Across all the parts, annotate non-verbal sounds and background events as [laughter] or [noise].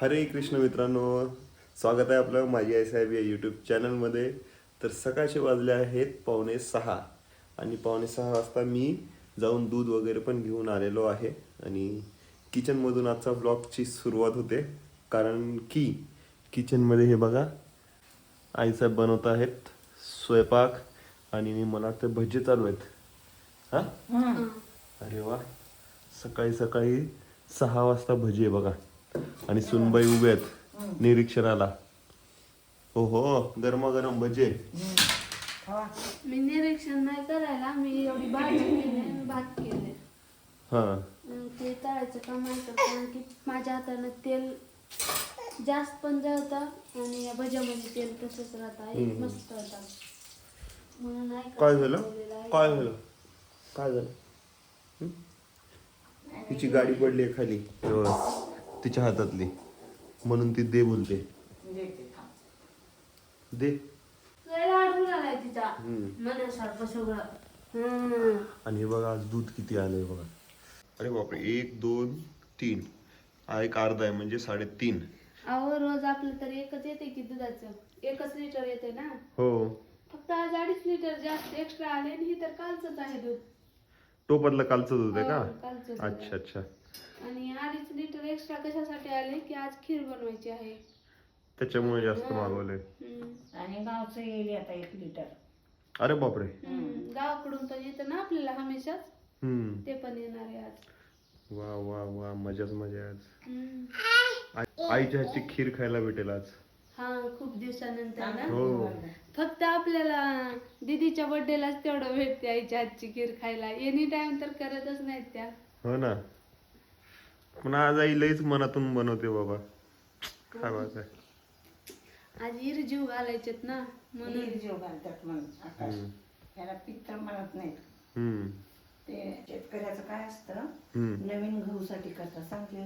हरे कृष्ण मित्रांनो स्वागत आहे आपलं माझी आई साहेब या यूट्यूब चॅनलमध्ये तर सकाळचे वाजले आहेत पावणे सहा. आणि पावणे सहा वाजता मी जाऊन दूध वगैरे पण घेऊन आलेलो आहे. आणि किचनमधून आजचा ब्लॉगची सुरुवात होते. कारण की किचनमध्ये हे बघा आईसाहेब बनवत आहेत स्वयंपाक. आणि मी मला वाटतं भजी चालू आहेत. हा? अरे वा. सकाळी सकाळी सहा वाजता भजी आहे बघा. आणि सुनबाई उभे आहेत. निरीक्षणाला. हो हो गरमागरम भजी. आहे. मी निरीक्षण नाही करायला मी एवढी भाजी केली आणि भात केले. हा. मग ते तळायचं काम ऐकत कारण की माझ्या हातानं तेल जास्त पण जळतं आणि या भज्यामध्ये तेल तसंच राहतं. एक मस्त होता. म्हणून काय झालं? ठेवलेलं आहे. काय झालं? काय झालं? हं? तिची गाडी पडली आहे खाली. तेव्हा तिच्या हातातली. म्हणून ती दे बोलते. दे लय लाड उडालाय तिचा. हम्म. मनासारखं सगळं. हम्म. आणि हे बघा आज दूध किती आलंय बघा. अरे बापरे एक दोन तीन. हा एक अर्धा आहे म्हणजे साडेतीन. अहो रोज आपलं तर एकच येते की दुधाचं. एकच लिटर येते ना? हो. फक्त आज अडीच लिटर जास्त एक्स्ट्रा आले आणि हे तर कालचंच आहे दूध. टोपातलं कालचं दूध आहे हो, कालचं दूध का आहे. अच्छा अच्छा. आणि अडीच लिटर एक्स्ट्रा कशासाठी आले? की आज खीर बनवायची आहे. त्याच्यामुळे जास्त मागवलंय हम्म. आणि गावचं येईल आता एक लिटर अरे बापरे. हम्म. गावाकडून पण येतं ना आपल्याला हमेशाच? हम्म. ते पण येणार आहे आज. वा वा वा मजाच मजा आज हम्म. आई- आईच्या हातची खीर खायला भेटेल आज. हा खूप दिवसानंतर ना? हो. फक्त आपल्याला दीदीच्या बर्थडेलाच तेवढं भेटते आईच्या हातची खीर खायला. एनी टाइम तर करतच नाहीत त्या. हो ना. पण आज आई लईच मनातून बनवते बाबा. काय बात आहे. आज इरजीव घालायचेत ना म्हणून. जीव घालतात म्हणून आकाश. हम्म. त्याला पित्त म्हणत नाहीत. हम्म. ते शेतकऱ्याचं काय असतं? हम्म. नवीन गहूसाठी करतात सांगते.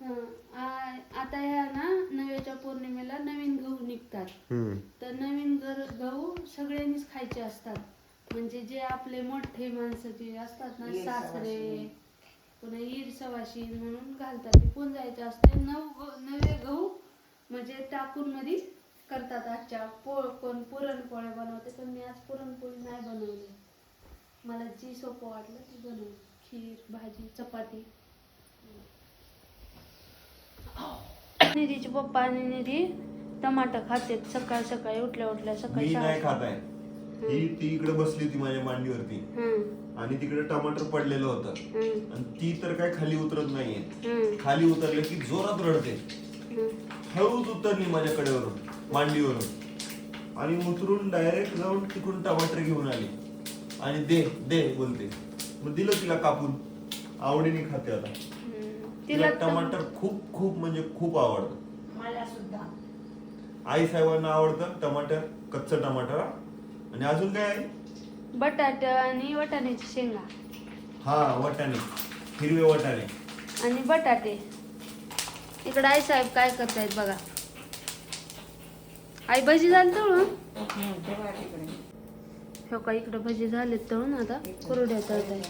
हा. आ- आता ह्या ना नव्याच्या पौर्णिमेला नवीन गहू निघतात. हम्म. तर नवीन गर गहू सगळ्यांनीच खायचे असतात. म्हणजे जे आपले मोठे माणसं जे असतात ना सासरे. पुन्हा ईर सवाशी म्हणून घालतात. ते पुंजायचे असते नऊ ग- नवे गहू म्हणजे टाकून मध्ये करतात आजच्या. पोळ कोण पुरणपोळ्या बनवते पण मी आज पुरणपोळी नाही बनवली. मला जी सोपं वाटलं ती बनवली. खीर भाजी चपाती. निधीचे पप्पा आणि निधी टमाटर खातेत. सकाळ सकाळी उठल्या उठल्या सकाळी मी नाही खात आहे. ही ती इकडे बसली होती माझ्या मांडीवरती. हम्म, आणि तिकडे टमाटर पडलेलं होतं. हम्म, आणि ती तर काय खाली उतरत नाहीये. हम्म, खाली उतरले की जोरात रडते. हम्म. हळूच उतरली माझ्याकडेवरून मांडीवरून. आणि उतरून डायरेक्ट जाऊन तिकडून टमाटर घेऊन आली. आणि दे दे बोलते. मग दिलं तिला कापून. आवडीने खाते आता. तिला तिला टम- टमाटर खूप खूप म्हणजे खूप आवडतं. मला सुद्धा आई साहेबांना आवडतं टमाटर कच्चं टमाटर हा. आणि अजून काय आहे? बटाट आणि वाटाण्याची शेंगा. हा वाटाणे. हिरवे वाटाणे. आणि बटाटे. इकडे आई साहेब काय करतायत बघा. आई भजी झाली तळून? हो का इकडे भजी झालेत तळून आता. कुरड्या तळताय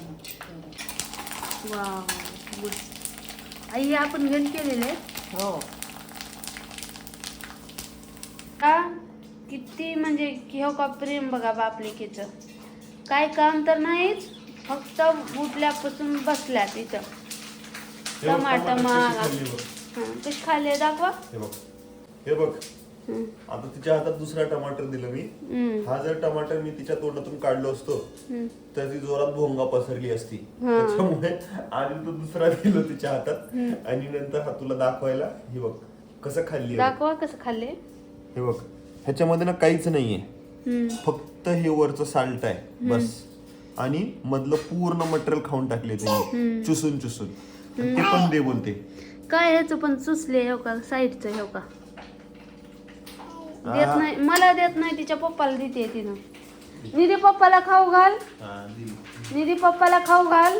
वा गुड आई हे आपण घरी केलेले हो का किती म्हणजे की हो का प्रेम बघा बापलेकीच काय काम तर नाहीच फक्त उठल्यापासून हे बघ, टमाटर कशी. खाल्ली. हं, कशी खाल्ले दाखवा. हे बघ हे बघ. आता तिच्या हातात दुसरा टमाटर दिलं मी. हं, जर टमाटर मी तिच्या तोंडातून काढलो असतो. तर ती जोरात भोंगा पसरली असती. त्याच्यामुळे आधी तो दुसरा दिलो तिच्या हातात. आणि नंतर हा तुला दाखवायला हे बघ कसं खाल्ली. दाखवा कसं खाल्ले हे बघ. ह्याच्यामध्ये ना काहीच नाहीये. हं, फक्त हे वरचं साल्ट आहे. बस. आणि मधलं पूर्ण मटेरियल खाऊन टाकले त्यांनी. चुसून चुसून. आणि ते पण दे बोलते. काय ह्याचं पण चुसले हो का? साईडचं हो का? देत. नाही मला देत नाही तिच्या पप्पाला देते तिनं. निधी पप्पाला खाऊ घाल. हा. निधी पप्पाला खाऊ घाल.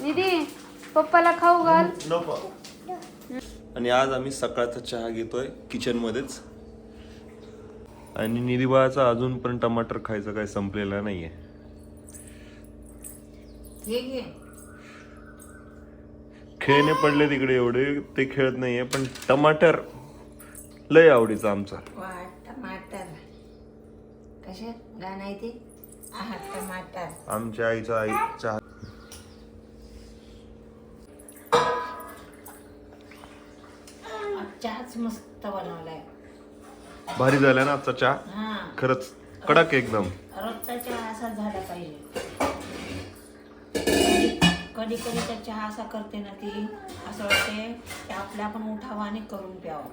निधी पप्पाला खाऊ घाल. आणि आज आम्ही सकाळचा चहा घेतोय किचन मध्येच. आणि निधीबाळाचा अजून पण टमाटर खायचं काही संपलेला नाहीये. हे खेळणे पडले तिकडे एवढे ते खेळत नाहीये पण टमाटर लय आवडीचं आमचा. आमच्या आईचा आई चहा. आज चहाच मस्त बनवलाय. भारी झाला ना आजचा चहा? हा. खरंच कडक एकदम. रोजचा चहा असा झाला पाहिजे. कधी कधी तर चहा असा करते ना ती असं वाटते की आपल्या आपण उठावा आणि करून प्यावं.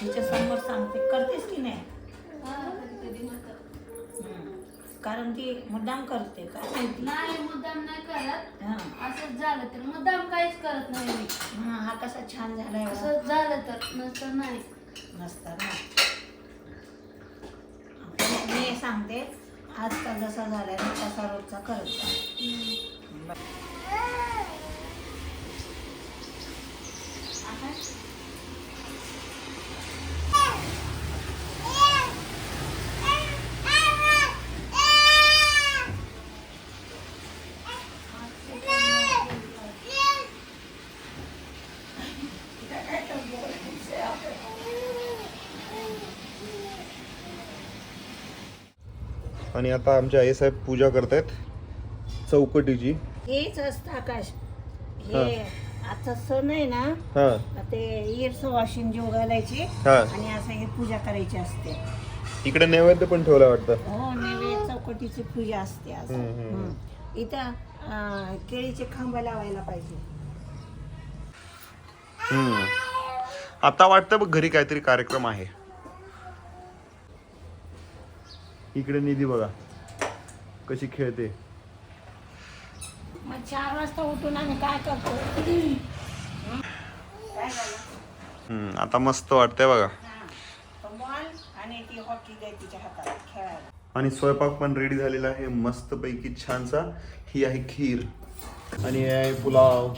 तिच्या समोर सांगते करतेस की नाही? हम्म. कारण ती मुद्दाम करते काय माहिती नाही मुद्दाम नाही करत. हा. असंच झालं तर मुद्दाम काहीच करत नाही मी. हा, हा कसा छान झालाय बघा. असंच झालं तर नसतं नाही. नसतात ना मी सांगते आजकाल जसा झालाय तसा रोजचा करत आणि आता आमच्या आई साहेब पूजा करतायत. चौकटीची. हेच असतं आकाश. हे आजचा सण आहे ना हा. ते ईर सवाशीन जीव घालायची हा. आणि असं हे पूजा करायची असते. इकडे नैवेद्य पण ठेवला वाटतं. हो नैवेद्य चौकटीची पूजा असते आज. हम्म, हम्म. हम्म. इथं अं, केळीचे खांब लावायला पाहिजे. हम्म. आता वाटतं बघ घरी काहीतरी कार्यक्रम आहे. इकडे निधी बघा. कशी खेळते. मग चार वाजता उठून आम्ही काय करतो? काय झालं हम्म, आता मस्त वाटतंय बघा. हा. तो बॉल आणि ती हॉकी द्याय तिच्या हातात खेळायला. आणि स्वयंपाक पण रेडी झालेला आहे मस्त पैकी छानसा. ही आहे खीर आणि हे आहे पुलाव.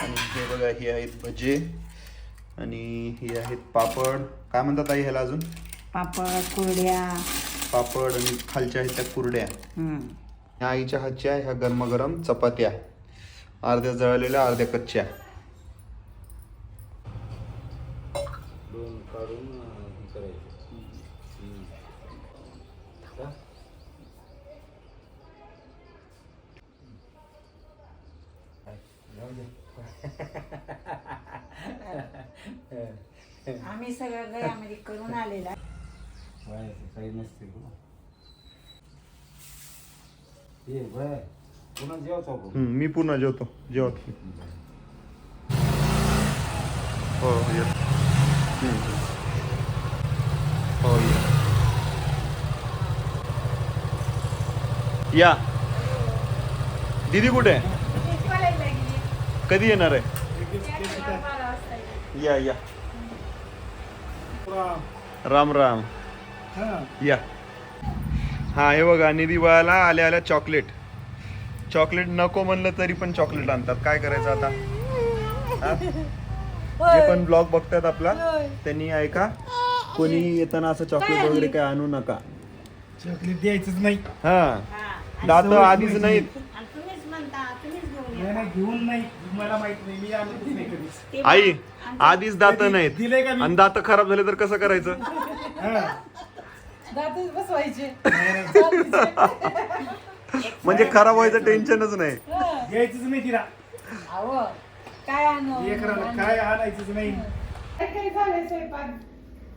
आणि हे बघा ही आहेत भजे आणि ही आहेत पापड. काय म्हणतात आई ह्याला अजून? पापड कुरड्या. पापड आणि खालच्या आहेत त्या कुरड्या. हम्म. ह्या आईच्या हातच्या ह्या गरमागरम चपात्या. अर्ध्या जळलेल्या अर्ध्या कच्च्या. आम्ही सगळं घरामध्ये करून आलेला काही नसते ये बाय पुन्हा जेवतो आपण हम्म, मी पुन्हा जेवतो जेवत हो हम्म. हो ये. या। दीदी कुठे आहे कधी येणार आहे? या या। राम राम। या. हा हे बघा निधी बाळाला आल्या आल्या चॉकलेट चॉकलेट नको म्हणलं तरी पण चॉकलेट आणतात. काय करायचं आता? हा? जे पण ब्लॉग बघतात आपला त्यांनी ऐका. कोणी येताना असं चॉकलेट वगैरे काय आणू नका. चॉकलेट द्यायचंच नाही. हा. हा. दात आधीच नाहीत. आणि तुम्हीच म्हणता तुम्हीच घेऊन नाही या. नाही घेऊन नाही. मला माहीत नाही. मी आणतच नाही कधीच. ते आई आधीच दात नाहीत. दिलंय का मी? आणि दात खराब झाले तर कसं करायचं? हा. दातच बसवायचे. [laughs] म्हणजे खराब व्हायचं टेन्शनच नाही. द्यायचंच नाही तिला. अहो काय आणू? लेकराला काय आणायचंच नाही. काय काय झालंय स्वयंपाक?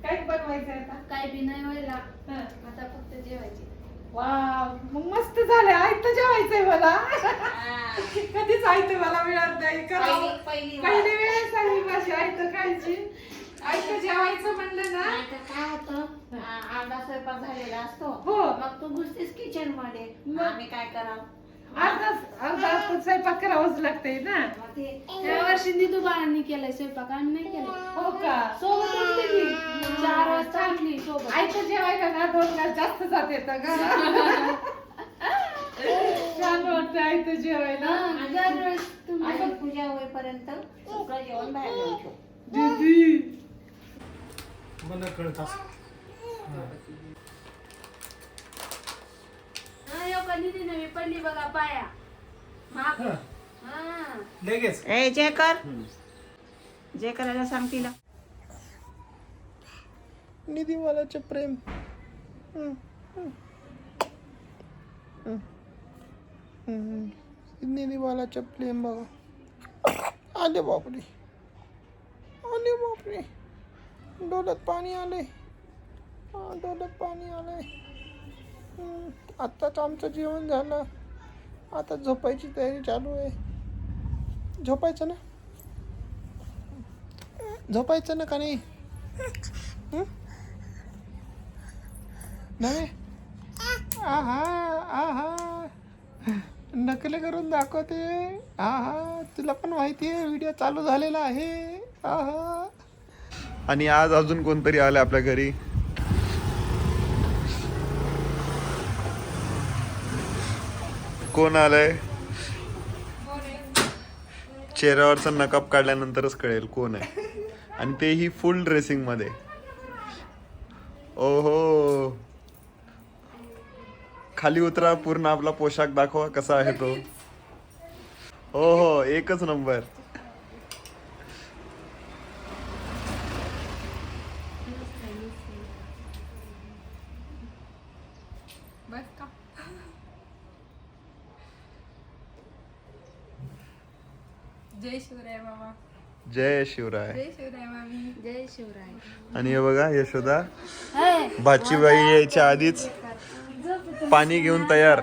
काय बनवायचं आता? काय बी नाही व्हायला. हं. आता फक्त जेवायचे. वाव मग मस्त आयत जेवायचंय मला. हा. कधीच आयत मला मिळत नाही. पहिली- पहिली पहिली वेळेस आली माझी आयत खायची. आयत जेवायचं म्हणलं ना? काय होतं आ- अर्धा स्वयंपाक झालेला असतो. हो. मग तू घुसतेस किचनमध्ये. मग? आम्ही काय करावं? अर्धा अर्धा तास स्वयंपाक करावंच लागतंय ना? मग ते त्या वर्षी निधू बाळांनी केलाय स्वयंपाक आणि नाही केलाय. हो का? सोबत उठली चार वाजता उठली सोबत. आयत जेवायला ना दोन ग्लास जास्त जात येत ग. छान वाटतं आयत जेवायला. हा, दरवेळेस तुम्ही आणि पूजा होईपर्यंत सगळं जेवण बाहेर दीदी. कळत. हा, पडली बघा पाया. हा. हा. लगेच. ए जय कर. जय करायला सांग तिला. निधीवालाचे प्रेम. निधीवालाचे प्रेम बघा. आले बापरे. आले बापरे. डोळ्यात पाणी आले डोळ्यात पाणी आले आत्ताच आमचं जेवण झालं. आता झोपायची तयारी चालू आहे. झोपायचं ना? झोपायचं ना का नाही? नाही आहा आहा. नकले करून दाखवते. आहा तुला पण माहिती आहे व्हिडिओ चालू झालेला आहे. आहा. आणि आज अजून कोणतरी आलं आपल्या घरी? कोण आलंय? चेहऱ्यावरचा नकाब काढल्यानंतरच कळेल कोण आहे. आणि तेही फुल ड्रेसिंगमध्ये. ओहो. खाली उतरा पूर्ण आपला पोशाख दाखवा कसा आहे तो. हो हो एकच नंबर बस का जय शिवराय बाबा जय शिवराय. जय शिवराय मामी. जय शिवराय. आणि हे बघा यशोदा. हाय बाचीबाई यायच्या आधीच पाणी घेऊन तयार.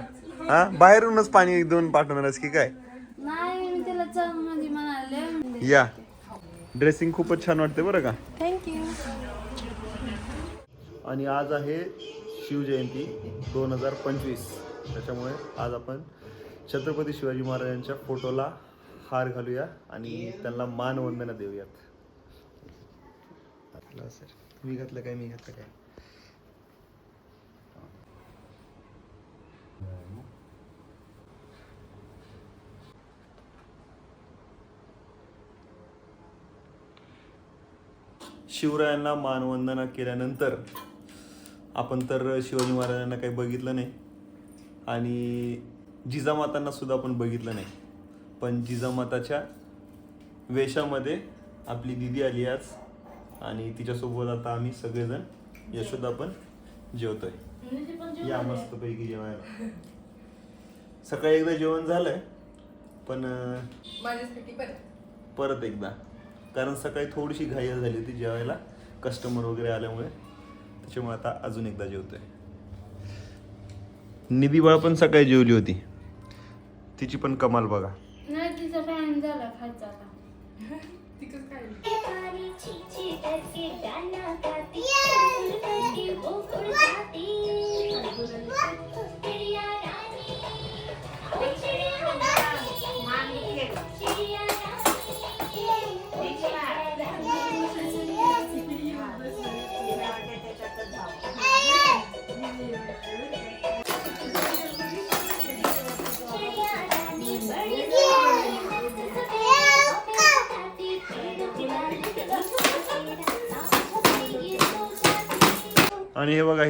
हा? बाहेरूनच पाणी देऊन पाठवणारच की काय? नाही मी त्याला चल म्हणजे म्हणाले. या. ड्रेसिंग खूपच छान वाटते बरं का? थँक्यू आणि आज आहे शिवजयंती दोन हजार पंचवीस. त्याच्यामुळे आज आपण छत्रपती शिवाजी महाराजांच्या फोटोला हार घालूया आणि त्यांना मानवंदना देऊयात. आपलं सर तुम्ही घातलं काय मी घातलं काय? शिवरायांना मानवंदना केल्यानंतर आपण तर शिवाजी महाराजांना काही बघितलं नाही आणि जिजामातांना सुद्धा आपण बघितलं नाही. पण जिजामाताच्या वेशामध्ये आपली दिदी आली आज आणि तिच्यासोबत आता आम्ही सगळेजण यशोदा पण जेवतोय. या मस्तपैकी जेवायला. सकाळी एकदा जेवण झालंय पण परत. एकदा. कारण सकाळी थोडीशी घाई झाली होती जेवायला. कस्टमर वगैरे आल्यामुळे. त्याच्यामुळे आता अजून एकदा जेवतोय. निधी बाळ पण सकाळी जेवली होती. तिची पण कमाल बघा. तिचा टाइम झाला खायचा आता [laughs] तिकच काय? तारी छीछी [laughs]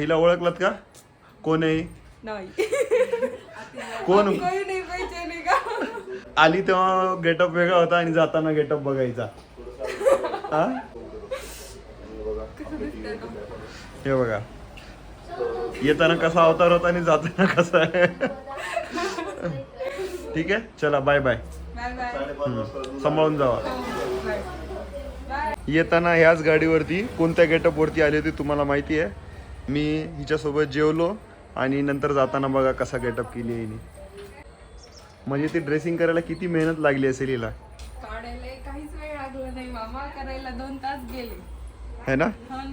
हिला ओळखलात का? कोण? आहे ही? कोण आली तेव्हा गेटअप वेगळा होता आणि जाताना गेटअप बघायचा. हा? हे बघा. येताना कसा अवतार होता आणि जाताना कसा? आहे ठीक आहे चला बाय बाय बाय बाय सांभाळून जावा. बाय येताना ह्याच गाडीवरती कोणत्या गेटअप वरती आली होती तुम्हाला माहिती आहे? मी हिच्यासोबत जेवलो आणि नंतर जाताना बघा कसा गेटअप केली आहे हिने. म्हणजे ती ड्रेसिंग करायला किती मेहनत लागली असेल हिला. काहीच वेळ लागला नाही मामा करायला दोन तास गेले. है ना? हा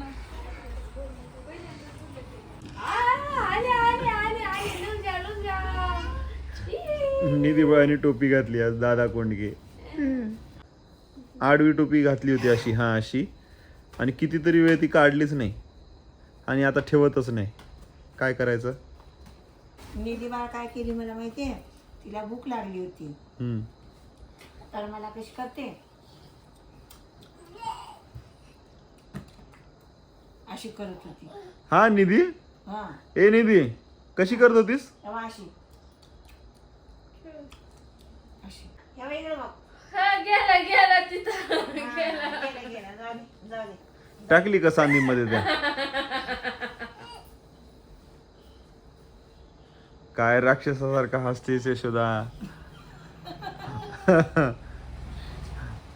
निधी आणि टोपी घातली आज दादा कोंडगे. आडवी टोपी घातली होती अशी हा अशी. आणि कितीतरी वेळ ती काढलीच नाही. आणि आता ठेवतच नाही. काय करायचं? निधी बाळ काय केली मला माहितीये तिला भूक लागली होती. हम्म. तर मला कशी करते? अशी करत होती. हा निधी? हा. ए निधी कशी करत होतीस? तेव्हा अशी. अशी. तेव्हा इकडे बघ हा गेला गेला तिथं. गेला गेला. जाऊ दे जाऊ दे. टाकली का सांदीमध्ये त्या? काय राक्षसासारखा हसतेस यशोदा?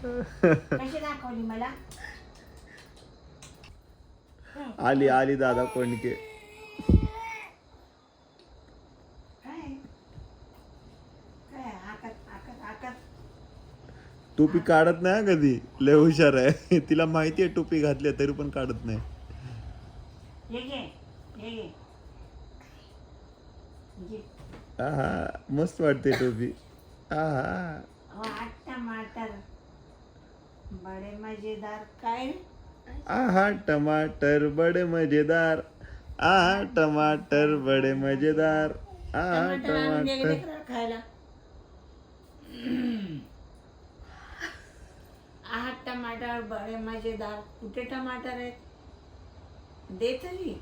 कशी दाखवली मला? आली आली दादा कोणके काय काय आकात आकात आकात टोपी काढत नाही हा कधी. लय हुशार आहे. [laughs] तिला माहिती आहे टोपी घातली तरी पण काढत नाही. आहा मस्त वाटते टोपी. आहा आठ टमाटर बडे मजेदार काय? आहा टमाटर बडे मजेदार. आहा टमाटर बडे मजेदार. आहा टमाटर खायला आठ टमाटर बडे मजेदार कुठे टमाटर आहेत दे तरी